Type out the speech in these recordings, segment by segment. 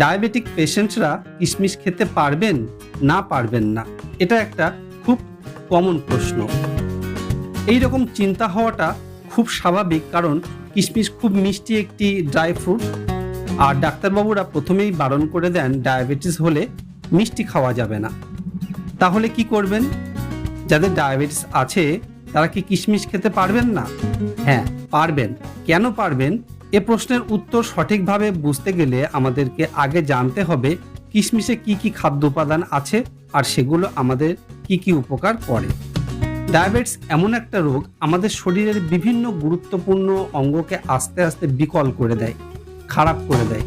Diabetic পেশেন্টরা কিশমিশ খেতে পারবেন, না পারবেন না? এটা একটা খুব কমন প্রশ্ন। এই রকম চিন্তা হওয়াটা খুব স্বাভাবিক কারণ কিশমিশ খুব মিষ্টি একটি ড্রাই ফ্রুট আর ডাক্তারবাবুরা প্রথমেই বারণ করে দেন, ডায়াবেটিস হলে মিষ্টি খাওয়া যাবে না। তাহলে কি করবেন? যাদের ডায়াবেটিস আছে, তারা কি কিশমিশ খেতে পারবেন না? হ্যাঁ পারবেন। কেন পারবেন? এ প্রশ্নের উত্তর সঠিকভাবে বুঝতে গেলে আমাদেরকে আগে জানতে হবে কিশমিশে কি কি খাদ্য উপাদান আছে আর সেগুলো আমাদের কি কি উপকার করে। ডায়াবেটিস এমন একটা রোগ আমাদের শরীরের বিভিন্ন গুরুত্বপূর্ণ অঙ্গকে আস্তে আস্তে বিকল করে দেয়, খারাপ করে দেয়।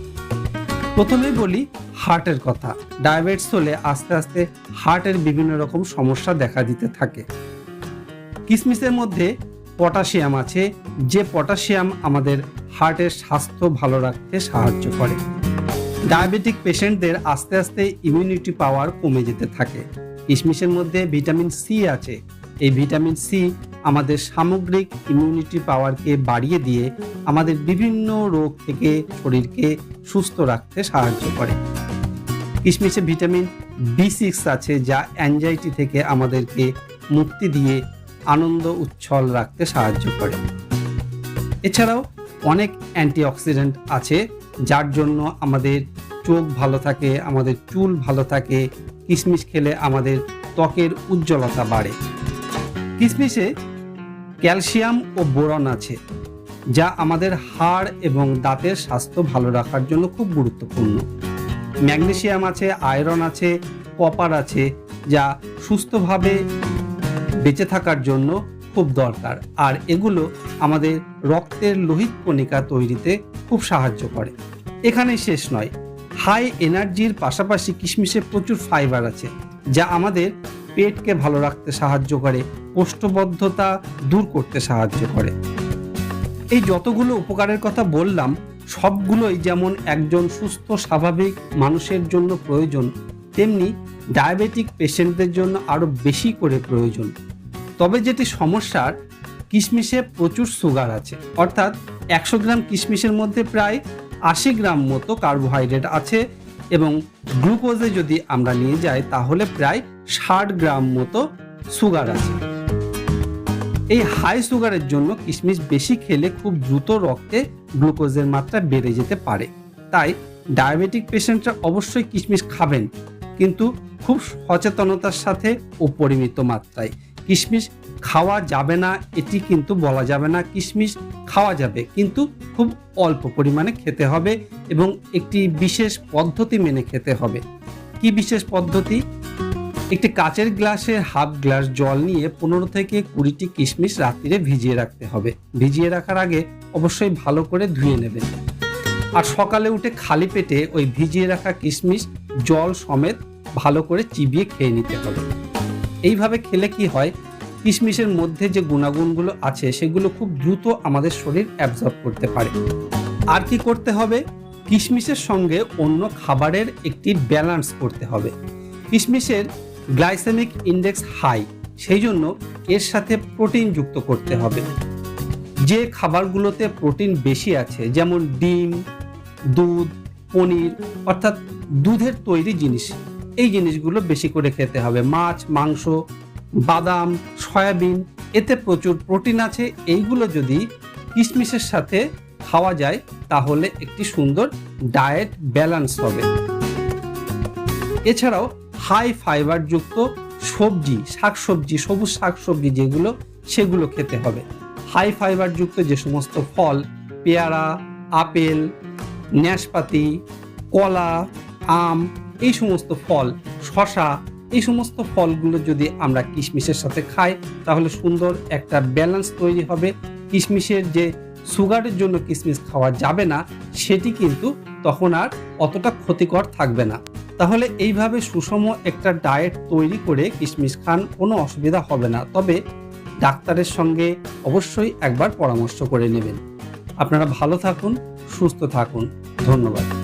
প্রথমেই বলি হার্টের কথা। ডায়াবেটিস হলে আস্তে আস্তে হার্টের বিভিন্ন রকম সমস্যা দেখা দিতে থাকে। কিশমিশের মধ্যে পটাশিয়াম আছে, যে পটাশিয়াম আমাদের হার্টের স্বাস্থ্য ভালো রাখতে সাহায্য করে। ডায়াবেটিক পেশেন্টদের আস্তে আস্তে ইমিউনিটি পাওয়ার কমে যেতে থাকে। কিশমিশের মধ্যে ভিটামিন সি আছে। এই ভিটামিন সি আমাদের সামগ্রিক ইমিউনিটি পাওয়ারকে বাড়িয়ে দিয়ে আমাদের বিভিন্ন রোগ থেকে শরীরকে সুস্থ রাখতে সাহায্য করে। কিশমিশে ভিটামিন বি সিক্স আছে যা অ্যাংজাইটি থেকে আমাদেরকে মুক্তি দিয়ে আনন্দ, উচ্ছল রাখতে সাহায্য করে। এছাড়াও অনেক অ্যান্টিঅক্সিডেন্ট আছে, যার জন্য আমাদের চোখ ভালো থাকে, আমাদের চুল ভালো থাকে কিশমিশ খেলে আমাদের ত্বকের উজ্জ্বলতা বাড়ে। কিশমিশে ক্যালসিয়াম ও বোরন আছে, যা আমাদের হাড় এবং দাঁতের স্বাস্থ্য ভালো রাখার জন্য খুব গুরুত্বপূর্ণ। ম্যাগনেসিয়াম আছে, আয়রন আছে, কপার আছে, যা সুস্থভাবে বেঁচে থাকার জন্য খুব দরকার। আর এগুলো আমাদের রক্তের লোহিত কণিকা তৈরিতে খুব সাহায্য করে। এখানে শেষ নয়, হাই এনার্জির পাশাপাশি কিশমিশে প্রচুর ফাইবার আছে, যা আমাদের পেটকে ভালো রাখতে সাহায্য করে, কোষ্ঠবদ্ধতা দূর করতে সাহায্য করে। এই যতগুলো উপকারের কথা বললাম, সবগুলোই যেমন একজন সুস্থ, স্বাভাবিক মানুষের জন্য প্রয়োজন, তেমনি ডায়াবেটিক পেশেন্টদের জন্য আরও বেশি করে প্রয়োজন। তবে যেটি সমস্যার, কিশমিশে প্রচুর সুগার আছে। অর্থাৎ একশো গ্রাম কিশমিশের মধ্যে প্রায় আশি গ্রাম মতো কার্বোহাইড্রেট আছে এবং গ্লুকোজে যদি আমরা নিয়ে যাই, তাহলে প্রায় ষাট গ্রাম মতো সুগার আছে। এই হাই সুগারের জন্য কিশমিশ বেশি খেলে খুব দ্রুত রক্তে গ্লুকোজের মাত্রা বেড়ে যেতে পারে। তাই ডায়াবেটিক পেশেন্টরা অবশ্যই কিশমিশ খাবেন, কিন্তু খুব সচেতনতার সাথে ও পরিমিত মাত্রায়। কিশমিশ খাওয়া যাবে না, এটি কিন্তু বলা যাবে না কিশমিশ খাওয়া যাবে, কিন্তু খুব অল্প পরিমাণে খেতে হবে এবং একটি বিশেষ পদ্ধতি মেনে খেতে হবে। কি বিশেষ পদ্ধতি? একটি কাচের গ্লাসে হাফ গ্লাস জল নিয়ে পনেরো থেকে কুড়িটি কিশমিশ রাত্রিরে ভিজিয়ে রাখতে হবে। ভিজিয়ে রাখার আগে অবশ্যই ভালো করে ধুয়ে নেবেন। আর সকালে উঠে খালি পেটে ওই ভিজিয়ে রাখা কিশমিশ জল সমেত ভালো করে চিবিয়ে খেয়ে নিতে হবে। এইভাবে খেলে কি হয়? কিশমিশের মধ্যে যে গুণাগুণগুলো আছে, সেগুলো খুব দ্রুত আমাদের শরীর অ্যাবজর্ব করতে পারে। আর কি করতে হবে? কিশমিশের সঙ্গে অন্য খাবারের একটি ব্যালান্স করতে হবে। কিশমিশের গ্লাইসেমিক ইন্ডেক্স হাই সেই জন্য এর সাথে প্রোটিন যুক্ত করতে হবে। যে খাবারগুলোতে প্রোটিন বেশি আছে, যেমন ডিম, দুধ, পনির, অর্থাৎ দুধের তৈরি জিনিস এই জিনিসগুলো বেশি করে খেতে হবে। মাছ, মাংস, বাদাম, সয়াবিন, এতে প্রচুর প্রোটিন আছে। এইগুলো যদি কিশমিশের সাথে খাওয়া যায়, তাহলে একটি সুন্দর ডায়েট ব্যালেন্স হবে। এছাড়াও হাই ফাইবার যুক্ত সবজি, শাকসবজি, সবুজ শাকসবজি যেগুলো, সেগুলো খেতে হবে। হাই ফাইবার যুক্ত যে সমস্ত ফল, পেয়ারা, আপেল, ন্যাশপাতি, কলা, আম এই সমস্ত ফল, শশা, এই সমস্ত ফলগুলো যদি আমরা কিশমিশের সাথে খাই, তাহলে সুন্দর একটা ব্যালেন্স তৈরি হবে। কিশমিশের যে সুগারের জন্য কিশমিশ খাওয়া যাবে না, সেটি কিন্তু তখন আর অতটা ক্ষতিকর থাকবে না। তাহলে এইভাবে সুষম একটা ডায়েট তৈরি করে কিশমিশ খান, কোনো অসুবিধা হবে না। তবে ডাক্তারের সঙ্গে অবশ্যই একবার পরামর্শ করে নেবেন। আপনারা ভালো থাকুন, সুস্থ থাকুন। ধন্যবাদ।